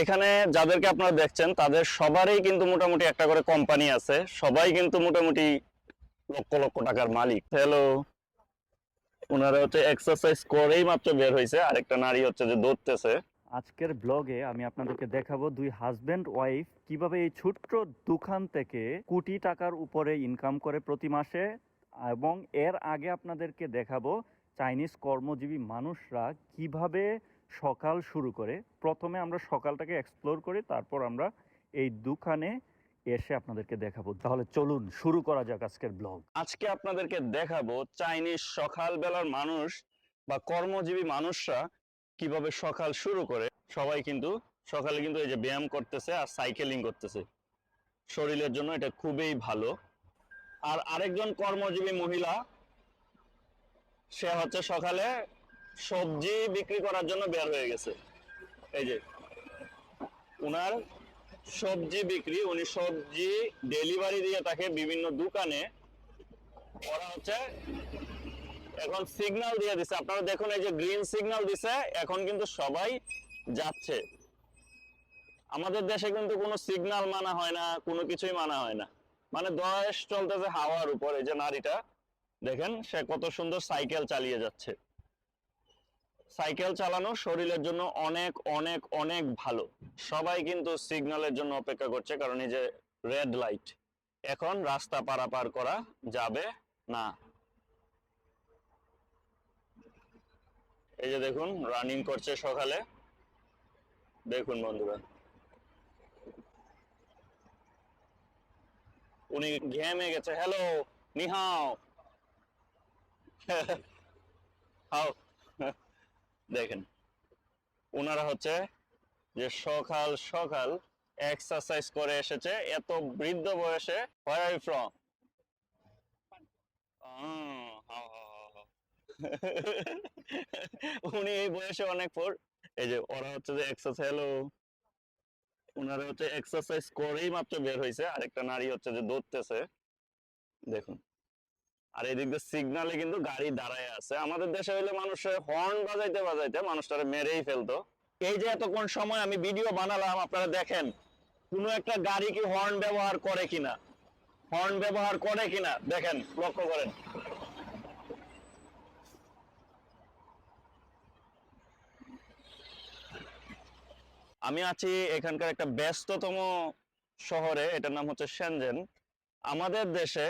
এখানে যাদেরকে আপনারা দেখছেন, তাদের সবারই কিন্তু মোটামুটি একটা করে কোম্পানি আছে। সবাই কিন্তু মোটামুটি লক্ষ লক্ষ টাকার মালিক। হ্যালো ওনারা হচ্ছে এক্সারসাইজ করেই মাত্র বের হয়েছে আরেকটা নারী হচ্ছে যে দৌড়তেছে। আজকের ব্লগে আমি আপনাদেরকে দেখাবো দুই হাজবেন্ড ওয়াইফ কীভাবে এই ছোট্ট দোকান থেকে কোটি টাকার উপরে ইনকাম করে প্রতি মাসে এবং এর আগে আপনাদেরকে দেখাবো চাইনিজ কর্মজীবী মানুষরা কীভাবে সকাল শুরু করে, প্রথমে আমরা সকালটাকে এক্সপ্লোর করি, তারপর আমরা এই দোকানে এসে আপনাদেরকে দেখাবো। তাহলে চলুন শুরু করা যাক আজকের ব্লগ আজকে আপনাদেরকে দেখাবো চাইনিজ সকালবেলার মানুষ বা কর্মজীবী মানুষরা কীভাবে সকাল শুরু করে। সবাই কিন্তু, সকালে কিন্তু এই যে ব্যায়াম করতেছে আর সাইকেলিং করতেছে। শরীরের জন্য এটা খুবই ভালো। আর আরেকজন কর্মজীবী মহিলা, সে হচ্ছে সকালে সবজি বিক্রি করার জন্য বের হয়ে গেছে। এই যে, উনার সবজি বিক্রি, উনি সবজি ডেলিভারি দিয়ে তাকে বিভিন্ন দোকানে ওরা হচ্ছে। এখন সিগন্যাল দিয়ে দিছে। আপনারা দেখুন, এই যে গ্রিন সিগন্যাল দিছে, এখন কিন্তু সবাই যাচ্ছে। আমাদের দেশে কিন্তু কোনো সিগন্যাল মানা হয় না, কোনো কিছুই মানা হয় না। মানে দশ চলতেছে হাওয়ার উপর, এই যে নারীটা। দেখেন, সে কত সুন্দর সাইকেল চালিয়ে যাচ্ছে। সাইকেল চালানো শরীরের জন্য অনেক অনেক অনেক ভালো। সবাই কিন্তু সিগন্যালের জন্য অপেক্ষা করছে, কারণ এই যে রেড লাইট, এখন রাস্তা পারাপার করা যাবে না। এই যে দেখুন রানিং করছে সকালে। দেখুন বন্ধুরা। উনি ঘেমে গেছে। হ্যালো নিহাও হাও দেখেন। ওনারা হচ্ছে যে সকাল সকাল এক্সারসাইজ করে এসেছে, এত বৃদ্ধ বয়সে। উনি এই বয়সে অনেক পর এই যে ওরা হচ্ছে যে এক্সারসাইজ হ্যালো ওনারা হচ্ছে এক্সারসাইজ করেই মাত্র বের হয়েছে আরেকটা নারী হচ্ছে যে দৌড়তেছে। দেখুন। আর এদিক দিয়ে সিগনালে কিন্তু গাড়ি দাঁড়ায় আছে। আমাদের দেশে হইলে মানুষের হর্ন বাজাইতে বাজাইতে মানুষটারে মেরেই ফেলতো। এই যে এতক্ষণ সময় আমি ভিডিও বানালাম, আপনারা দেখেন, কোনো একটা গাড়ি কি হর্ন ব্যবহার করে কিনা? হর্ন ব্যবহার করে কিনা? দেখেন, লক্ষ্য করেন। আমি আছি এখানকার একটা ব্যস্ততম শহরে, এটার নাম হচ্ছে সেনজেন আমাদের দেশে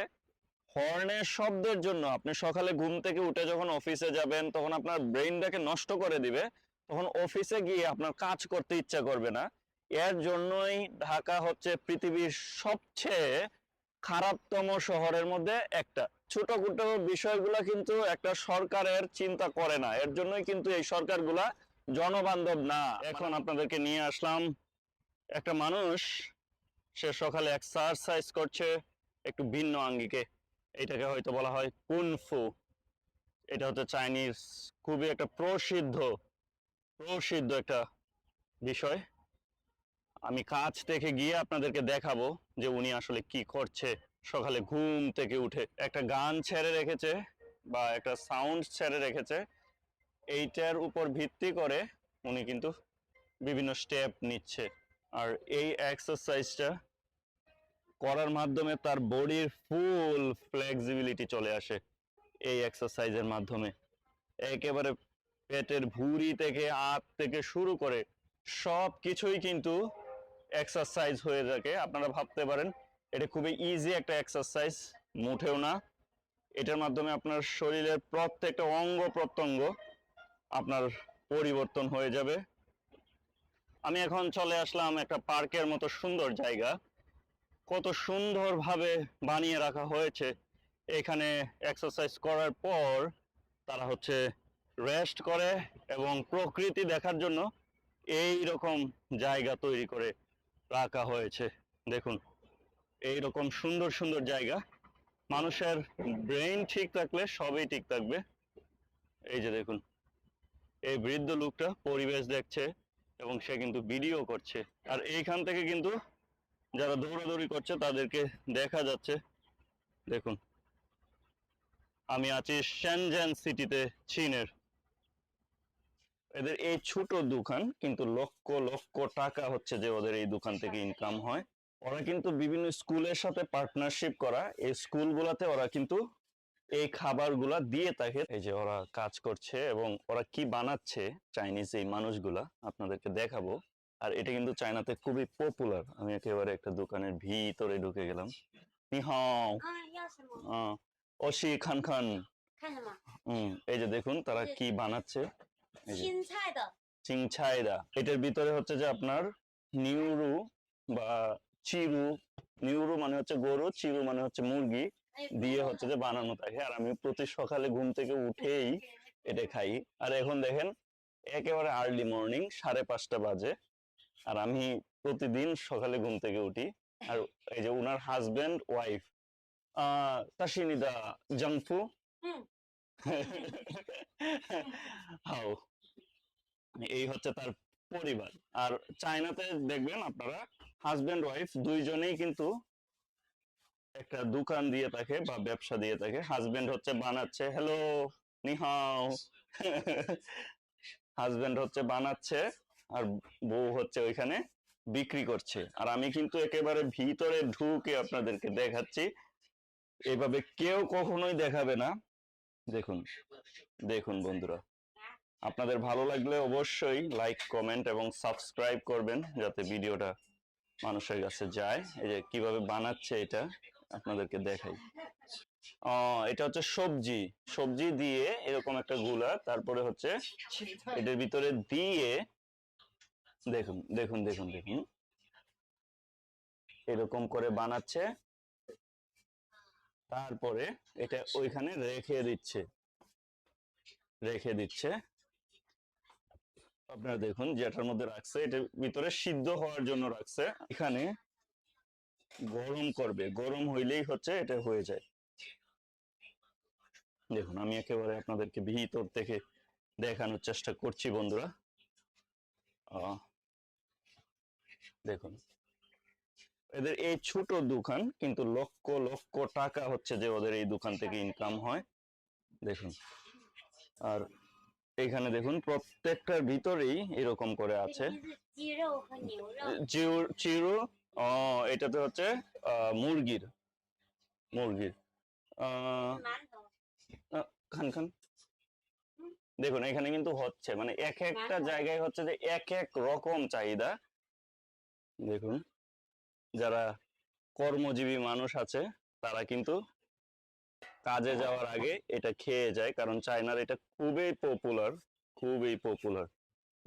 হর্নের শব্দের জন্য আপনি সকালে ঘুম থেকে উঠে যখন অফিসে যাবেন, তখন আপনার ব্রেইনটাকে নষ্ট করে দিবে, তখন অফিসে গিয়ে আপনার কাজ করতে ইচ্ছা করবে না। এর জন্যই ঢাকা হচ্ছে পৃথিবীর সবচেয়ে খারাপতম শহরের মধ্যে একটা। ছোটখাটো বিষয়গুলা কিন্তু একটা সরকারের চিন্তা করে না। এর জন্যই কিন্তু এই সরকারগুলা জনবান্ধব না। এখন আপনাদেরকে নিয়ে আসলাম একটা মানুষ, সে সকালে এক্সারসাইজ করছে, একটু ভিন্ন আঙ্গিকে। এটাকে হয়তো বলা হয় কুনফু। এটা হচ্ছে চাইনিজ, খুবই একটা প্রসিদ্ধ প্রসিদ্ধ একটা বিষয়। আমি কাছ থেকে গিয়ে আপনাদেরকে দেখাবো যে উনি আসলে কি করছে। সকালে ঘুম থেকে উঠে একটা গান ছেড়ে রেখেছে বা একটা সাউন্ড ছেড়ে রেখেছে। এইটার উপর ভিত্তি করে উনি কিন্তু বিভিন্ন স্টেপ নিচ্ছে। আর এই এক্সারসাইজটা করার মাধ্যমে তার বডির ফুল ফ্লেক্সিবিলিটি চলে আসে এই এক্সারসাইজের মাধ্যমে। একেবারে পেটের ভুঁড়ি থেকে হাত থেকে শুরু করে সব কিছুই কিন্তু এক্সারসাইজ হয়ে থাকে। আপনারা ভাবতে পারেন, এটা খুবই ইজি একটা এক্সারসাইজ মুঠেও না। এটার মাধ্যমে আপনার শরীরের প্রত্যেকটা অঙ্গ প্রত্যঙ্গ আপনার পরিবর্তন হয়ে যাবে। আমি এখন চলে আসলাম একটা পার্কের মতো সুন্দর জায়গা। কত সুন্দরভাবে বানিয়ে রাখা হয়েছে। এখানে এক্সারসাইজ করার পর তারা হচ্ছে রেস্ট করে এবং প্রকৃতি দেখার জন্য এই রকম জায়গা তৈরি করে রাখা হয়েছে। দেখুন এই রকম সুন্দর সুন্দর জায়গা। মানুষের ব্রেন ঠিক থাকলে সবই ঠিক থাকবে। এই যে দেখুন, এই বৃদ্ধ লোকটা পরিবেশ দেখছে এবং সে কিন্তু ভিডিও করছে। আর এইখান থেকে কিন্তু যারা দৌড়াদৌড়ি করছে, তাদেরকে দেখা যাচ্ছে। দেখুন, আমি আছি শ্যানজেন সিটিতে চীনের। এদের এই ছোট দোকান কিন্তু লক্ষ লক্ষ টাকা হচ্ছে যে ওদের এই দোকান থেকে ইনকাম হয়। ওরা কিন্তু বিভিন্ন স্কুলের সাথে পার্টনারশিপ করা, এই স্কুলগুলোতে ওরা কিন্তু এই খাবারগুলা দিয়ে থাকে। এই যে ওরা কাজ করছে এবং ওরা কি বানাচ্ছে চাইনিজ এই মানুষগুলা, আপনাদেরকে দেখাবো। আর এটা কিন্তু চায়নাতে খুবই পপুলার আমি একেবারে একটা দোকানের ভিতরে ঢুকে গেলাম। নিহাও। হ্যাঁ, অশি খান খান। হুম এই যে দেখুন তারা কি বানাচ্ছে? চিংছায়দা এটার ভিতরে হচ্ছে যে আপনার নিউরু বা চিরু। নিউরু মানে হচ্ছে গরু চিরু মানে হচ্ছে মুরগি। দিয়ে হচ্ছে যে বানানো থাকে। আর আমি প্রতি সকালে ঘুম থেকে উঠেই এটা খাই। আর এখন দেখেন একেবারে আর্লি মর্নিং সাড়ে পাঁচটা বাজে। আর আমি প্রতিদিন সকালে ঘুম থেকে উঠি। আর এই যে উনার হাজবেন্ড ওয়াইফ তাসিনিদা জাংফু। হাও। এই হচ্ছে তার পরিবার। আর চায়নাতে দেখবেন আপনারা হাজবেন্ড ওয়াইফ দুইজনেই কিন্তু একটা দোকান দিয়ে থাকে বা ব্যবসা দিয়ে থাকে। হাজবেন্ড হচ্ছে বানাচ্ছে হ্যালো নিহাও। হাজবেন্ড হচ্ছে বানাচ্ছে। আর বউ হচ্ছে ওইখানে বিক্রি করছে। আর আমি কিন্তু একেবারে ভিতরে ঢুকে আপনাদেরকে দেখাচ্ছি। এভাবে কেউ কখনোই দেখাবে না। দেখুন দেখুন বন্ধুরা। আপনাদের ভালো লাগলে অবশ্যই লাইক কমেন্ট এবং সাবস্ক্রাইব করবেন যাতে ভিডিওটা মানুষের কাছে যায়। এই যে কীভাবে বানাচ্ছে এটা আপনাদেরকে দেখাই। এটা হচ্ছে সবজি। সবজি দিয়ে এরকম একটা গুলা, তারপরে হচ্ছে এটার ভিতরে দিয়ে দেখুন দেখুন দেখুন দেখুন। এরকম করে বানাচ্ছে। তারপরে এটা ওইখানে রেখে দিচ্ছে। রেখে দিচ্ছে। আপনারা দেখুন যেটার মধ্যে রাখছে এটার ভিতরে সিদ্ধ হওয়ার জন্য রাখছে। এখানে গরম করবে। গরম হইলেই হচ্ছে এটা হয়ে যায়। দেখুন আমি একেবারে আপনাদেরকে ভিতর থেকে দেখানোর চেষ্টা করছি বন্ধুরা। আহ, দেখুন। এদের এই ছোট দোকান কিন্তু লক্ষ লক্ষ টাকা হচ্ছে যে ওদের এই দোকান থেকে ইনকাম হয়। দেখুন। আর এখানে দেখুন প্রত্যেকটার ভিতরেই এরকম করে আছে। চিরো ও এটাতে হচ্ছে মুরগির মুরগির। খান খান। দেখুন এখানে কিন্তু হচ্ছে মানে এক একটা জায়গায় হচ্ছে যে এক এক রকম চাহিদা। দেখুন যারা কর্মজীবী মানুষ আছে তারা কিন্তু কাজে যাওয়ার আগে এটা খেয়ে যায় কারণ চায়নার এটা খুবই পপুলার খুবই পপুলার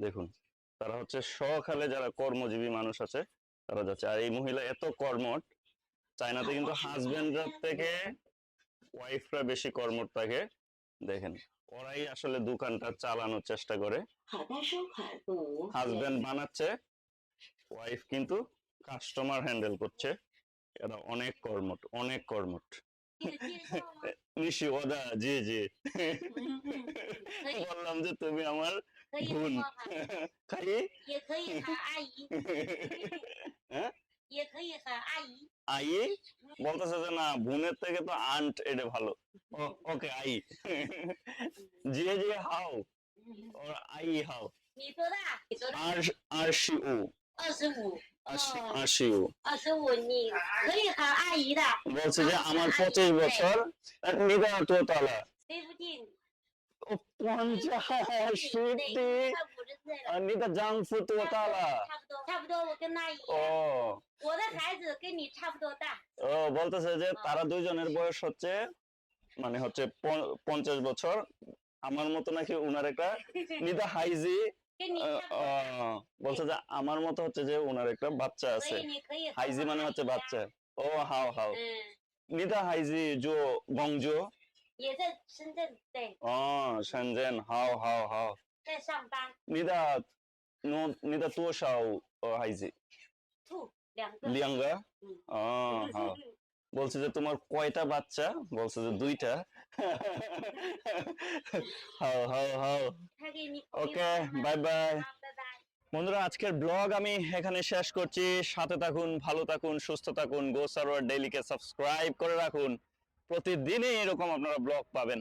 দেখুন তারা হচ্ছে সকালে যারা কর্মজীবী মানুষ আছে তারা যাচ্ছে। আর এই মহিলা এত কর্মট চায়নাতে কিন্তু হাজবেন্ডরা থেকে ওয়াইফরা বেশি কর্মট থাকে। দেখেন ওরাই আসলে দোকানটা চালানোর চেষ্টা করে। হাজবেন্ড বানাচ্ছে ওয়াইফ কিন্তু কাস্টমার হ্যান্ডেল করছে। এরা অনেক কর্মঠ অনেক কর্মঠ। নিশি ওদা জি জি। বললাম যে তুমি আমার বোন। হ্যাঁ? আই? বলতেছে যে না বোনের থেকে তো আন্ট এটা ভালো। ওকে আই। জি জি হাও। আর আই হাও। আর আর সি ও। ও বলতেছে যে তারা দুইজনের বয়স হচ্ছে মানে হচ্ছে পঞ্চাশ বছর? আমার মতো নাকি উনার একটা? নিদা হাইজি। 跟你 আহ, 差不多大。 আহ, বলছে যে আমার মতো হচ্ছে যে উনার একটা বাচ্চা 所 আছে 以你可以和 হাইজি 我 মানে 阿 হচ্ছে 姨呀 বাচ্চা ও হাও হাও 嗯， নিদা হাইজি জো গংজো 也在深圳，对， ও সেনজেন হাও হাও হাও 在上班， নিদা নো নিদা তোশাও হাইজি 兔两个。 লিয়াঙ্গা হুম। ও হাও বলছে যে তোমার কয়টা বাচ্চা? বলছে যে দুইটা। হাও হাও হাও। ওকে বাই বাই বন্ধুরা আজকের ব্লগ আমি এখানে শেষ করছি। সাথে থাকুন ভালো থাকুন সুস্থ থাকুন গো সারোয়ার ডেইলিকে সাবস্ক্রাইব করে রাখুন। প্রতিদিনই এরকম আপনারা ব্লগ পাবেন।